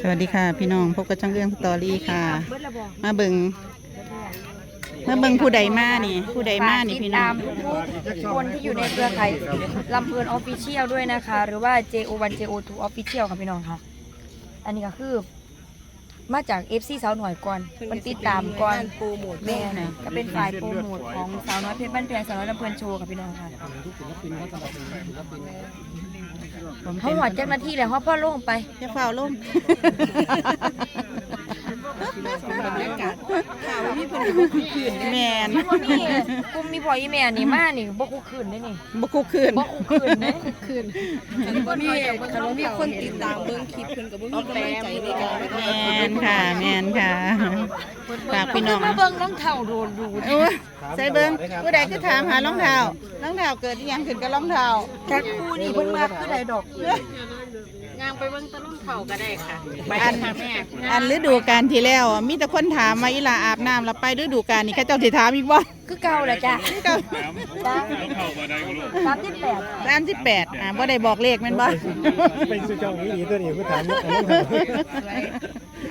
สวัสดีค่ะ พี่น้องพบกับช่างเรื่องสตอรี่ค่ะ มาเบิงมาเบิงผู้ใดมานี่ ผู้ใดมานี่พี่น้องฝากติดตามทุกๆคนที่อยู่ในเครือข่ายลำเพลินออฟฟิเชียลด้วยนะคะ หรือว่า JO1 JO2 Official ค่ะพี่น้องค่ะ อันนี้ก็คือ มาจาก FC สาวหน่อยก่อนมันติดตามก่อนแม่นะก็เป็นฝ่ายโปรโมทของสาวน้อยเพชรบ้านแพงสาวน้อยลำเพลินโชว์ค่ะพี่น้องค่ะเขาหอดเจ้าหน้าที่แล้วเขาพ่อลงไปจะเฝ้าล่มข่าวว่ามีคนอยู่คือคืนแมนว่ามีกลุ่มมีพ่ออีแม่นี่มานี่บ่คุกคืนได้นี่บุกคุกคืนบ่คุกคืนเด้คืนคันบ่มีคันบ่มีคนติดตามเบิ่งคลิปเพิ่นก็บ่มีกำลังใจในการแมนค่ะแมนค่ะฝากพี่น้องมาเบิ่งรองเท้าโดนดูโอ้ยใส่เบิงผู้ใดก็ถามหารองเท้ารองเท้าเกิดอิหยังขึ้นกับรองเท้าจักคู่นี่เพิ่นมาคือใดดอก งางไปเบิ่งตะลุ่มเขาก็ได้ค่ะ ไปอัน ค่ะแม่อันฤดูกาลที่แล้วอะมีแต่คนถามมาอีหลาอาบน้ำแล้วไปฤดูกาลนี้เข้าเจ้าสิถามอีกบ่คือเก่าแหละจ้ะก็จ้ะสามสิบแปดสามสิบแปดอ่าบ่ได้บอกเลขแม่นบ่ เป็นสุดยอดนี้ดีตัวนี้ผู้ถาม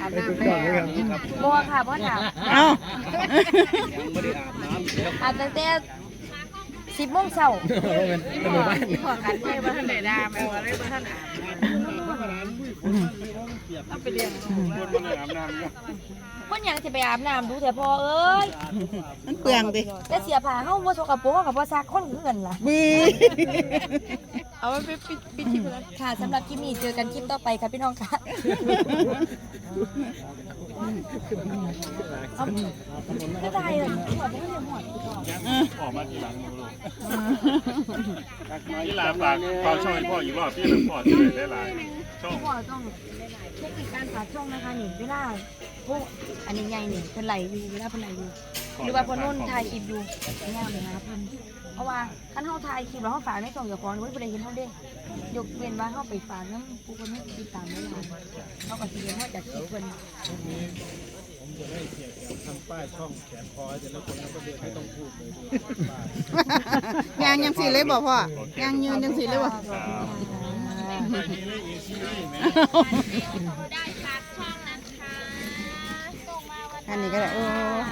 อันนั้นเป็นสุดยอดเลยครับบ่ค่ะบ่ถามเอ้าอาจตั้งแต่สิบโมงเช้าเป็นเป็นหมู่บ้านพอกันไปบ่ทันได้ด่าแม่ว่าเลยบ่ทันอาบ คนหยังสิไปอาบน้ำดูแต่พอเอ้ยมันเปลืองดิแต่เสียผ้าเฮาบ่สกปรกเฮาก็บ่ซักคนคือกันล่ะบีเอาไว้ไปปิดปิดคลิปแล้วค่ะสำหรับคลิปนี้เจอกันคลิปต่อไปค่ะพี่น้องค่ะ ไม่ได้เลยหัวไม่ได้หัวนี่ลาฝากฝาช่องให้พ่ออีกรอบที่หลังพ่อจะได้หลายช่องพ่อต้องเทคนิคการฝากช่องนะคะนี่เวลาพวกอันนี้ใหญ่นี่เป็นไหลอยู่เวลาเป็นไหลอยู่ หรือว่าเพิ่นโน่นถ่ายคลิปอยู่ง่ายเลยนะเพิ่นเพราะว่าคันเฮาถ่ายคลิปแล้วเฮาฝากในช่องเจ้าของเพิ่นบ่ได้เห็นเฮาเด้ยกเว้นว่าเฮาไปฝากนำผู้คนไม่ติดตามได้หลายเฮาก็สิเห็นเฮาจากคลิปเพิ่นทำป้ายช่องแขนคอจะแล้วคนทั้งประเทศไม่ต้องพูดเลยยางยังสิเลยบ่พ่อยางยืนยังสิเลยบ่อั อันนี้ก็ได้โอ้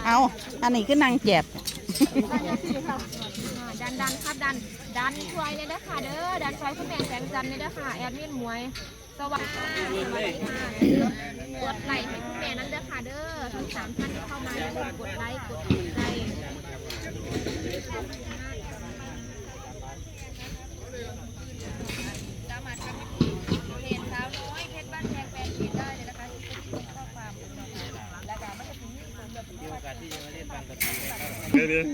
เอาอันนี้คือนางแจบดันดันครับดันดันช่วยเลยเด้อค่ะเด้อดันช่วยคุณแม่แสงจันเลยเด้ค่ะแอดมินมวย สวัสดีค่ะสวัสดีค่ะกดไลค์ให้คุณแม่นั้นเด้อค่ะเด้อทั้งสามท่านที่เข้ามาอย่าลืมกดไลค์กดติดใจเพจสาวน้อยเพชรบ้านแพงแฟนเพจได้เลยนะคะข้อความแล้วก็มันจะถึงนี่ผมแบบ เดี๋ยว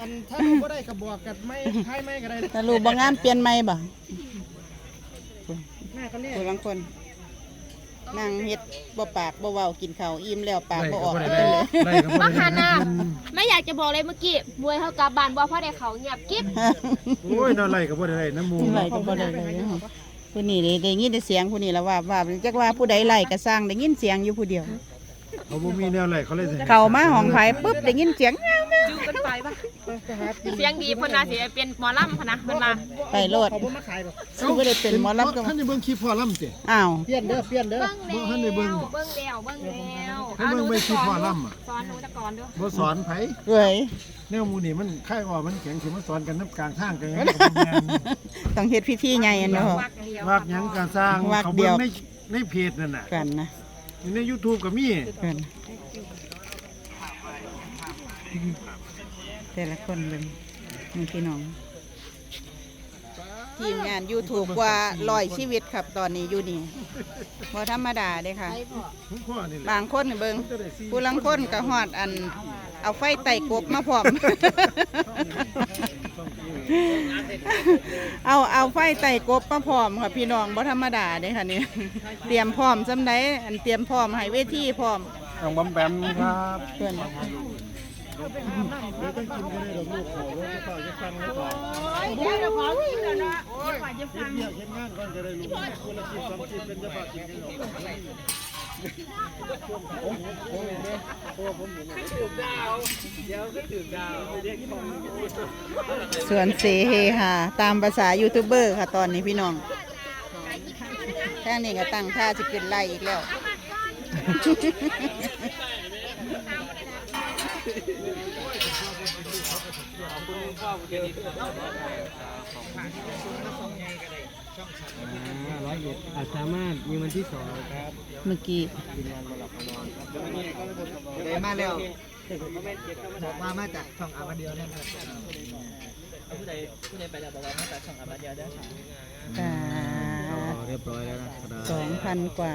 อันถ้าดูก็ได้กระบอกกันไม่ให้ไม่ก็ได้แต่รูปบางงานเปลี่ยนใหม่บ่แม่เขาเนี่ยผู้บางคนนางเฮ็ดบ่ปากบ่เว้ากินข้าวอิ่มแล้วปากบ่ออกได้กันเลยได้ก็บับ่งได้ฮานาไม่อยากจะบอกเลยเมื่อกี้มวยเขากลับบ้านว่าพ่อได้เขาเงียบกิ๊บโอ้ยนอนไล่ก็บ่ได้น้ำมูไหลก็บ่ได้เลยผู้นี้ได้ได้ยินแต่เสียงผู้นี้แล้วว่าว่าจักว่าผู้ใดไล่ก็สร้างได้ยินเสียงอยู่ผู้เดียวเขาบ่มีแนวไล่เขาเลยเข้ามาห้องไผปุ๊บได้ยินเสียง เสียงดีเพนนาสิเป็นหมอลำพะนะเพิ่นมาไปโลดเขาบ่มาขายหรอกเขาบ่ได้เป็นหมอลำก็ท่านได้เบิ่งคลิปพ่อลำสิอ้าวเปลี่ยนเด้อเปลี่ยนเด้อเบิ้งบ่ท่านได้แล้เบิ่งวเบิ้งแล้วเบิ้งแล้วให้เบิ่งไปที่พ่อลำอะสอนหนูแตะก่อนเด้อบ่สอนไผเว้ยแนวหมูนี่มันค่ายอ่อมันแข็งสิมาสอนกันน้ำกลางทางกันต้องเฮ็ดพิธีใหญ่อันเนาะวักเดียววากหยังการสร้างวากเขาเดีเบิ่ยวงในในเพจนั่นน่ะกันนะใน YouTube ก็มีกัน แต่ละคนเลยนี่พี่น้อง ทีมงาน YouTube กว่าร้อยชีวิตครับตอนนี้อยู่นี่บ่ธรรมดาเด้ค่ะผมพ่อนี่แหละบางคนนี่เบิงผู้ลังคนก็ฮอดอัน เอาไฟไต่กบมาพร้อม เอาเอาไฟไต่กบมาพร้อมค่ะพี่น้องบ่ธรรมดาเด้ค่ะนี่ เตรียมพร้อมซำใดอันเตรียมพร้อมให้เวทีพร้อมต้องบำแบมครับ เพื่อน เดี๋ยวต้อกินก็ได้ดอกลูกขอว่าจะฝากจะฟังแล้วก่อนเดี๋ยวจะขอกินแล้วเนาะโอ้ยว่ะฟังเฮ็งนก่อนก็ได้กคนละสิบสองสิบเป็นจะฝากกินกันหรอกสวเสเฮฮาตาม ภาษายูทูบเบอร์ค่ะตอนนี้พี่น้องทางนี้ก็ตั้งท่าสิขึ้นไล่อีกแล้วร้อยเอ็ดอาจสามารถมีวันที่สองครับเมื่อกี้เลยมาแล้วบอกมามาจากช่องอามาเดียวนั่นครับผู้ใดผู้ใดไปแล้วบอกว่ามาจากช่องอาบาเดียวได้ค่ะเรียบร้อยแล้วนะครับสองพันกว่า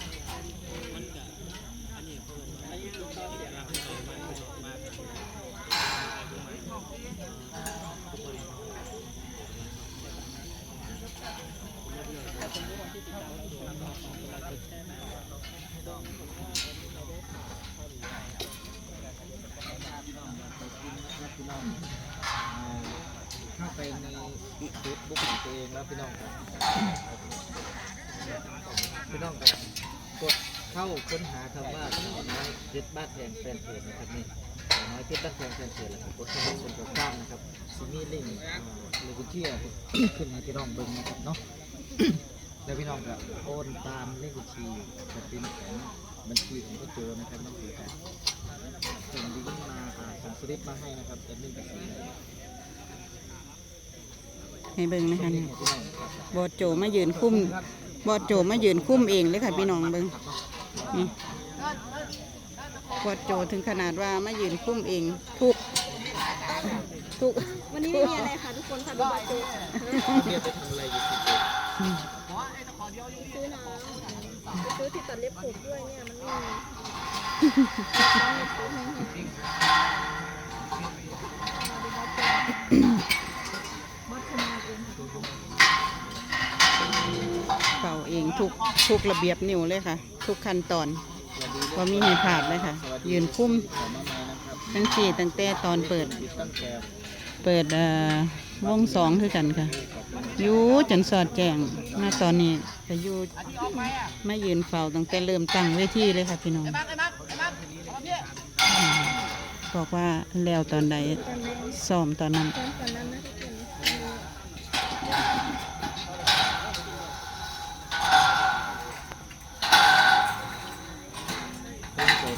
ข้าไปในเฟซบุ๊กของตัวเองแล้วพี่น้องครับพี่น้องครับกดเข้าค้นหาคำว่าสาวน้อยเพชรบ้านแพงแฟนเพจนะครับนี่สาวน้อยเพชรบ้านแพงแฟนเพจแล้วก็กดเข้าไปส่วนตัวข้างนะครับซิมีลิงก์หรือกุญเชียขึ้นให้พี่น้องเบิ่งนะครับเนาะ แล้วพี่น้องก็โอนตามเลขบัญชีจะเป็นของบัญชีของพ่อโจนะครับน้องผีครับส่งลิงก์มาอ่าส่งสลิปมาให้นะครับจะไม่เป็นสีให้เบิ่งนะคะนี่พี่น้องครับบอดโจมายืนคุ้มบอดโจมายืนคุ้มเองเลยค่ะพี่น้องเบิ่งนี่บอดโจถึงขนาดว่ามายืนคุ้มเองทุกทุก วันนี้ไม่มีอะไรค่ะทุกคนค่ะดูบอลดูเรียกไปทำอะไรอยู่ที่โจซื้อน้ำ ไปซื้อที่ตัดเล็บผมด้วยเนี่ยมันไม่มีเป่าเองทุกทุกระเบียบนิ้วเลยค่ะ ทุกขั้นตอนว่ามีให้ผาดเลยค่ะ ยืนคุ้มตั้งสี่ตั้งแต่ตอนเปิด เปิดเอ่อ วงสองคือกันค่ะอยู่จนสอดแจงมาตอนนี้ก็อยู่มายืนเฝ้าตั้งแต่เริ่มตั้งเวทีเลยค่ะพี่น้องบอกว่าแล้วตอนใดซ้อมตอนนั้น ตอนก่อนนั้นนะ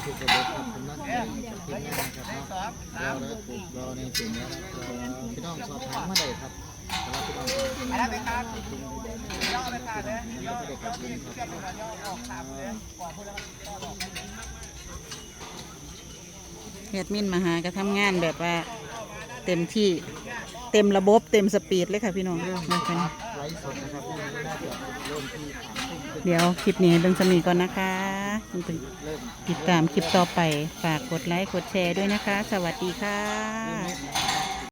ทุกคนเป็นโจทุกระบบครับผมนักเรียนทีมงานนะครับเนาะรอแล้วรอในจุ่มแล้วนะครับพี่น้องสอบถามมาได้ครับสำหรับพี่น้องไปแล้วไปครับย่อไปค่ะเด้อย่อไปครับเฮ็ดมินมาหาก็ทำงานแบบว่าเต็มที่ เต็มระบบเต็มสปีดเลยค่ะพี่น้องนะคะเดี๋ยวคลิปนี้เบิ่งสมีก่อนนะคะ ติดตามคลิปต่อไป ฝากกดไลค์กดแชร์ด้วยนะคะ สวัสดีค่ะ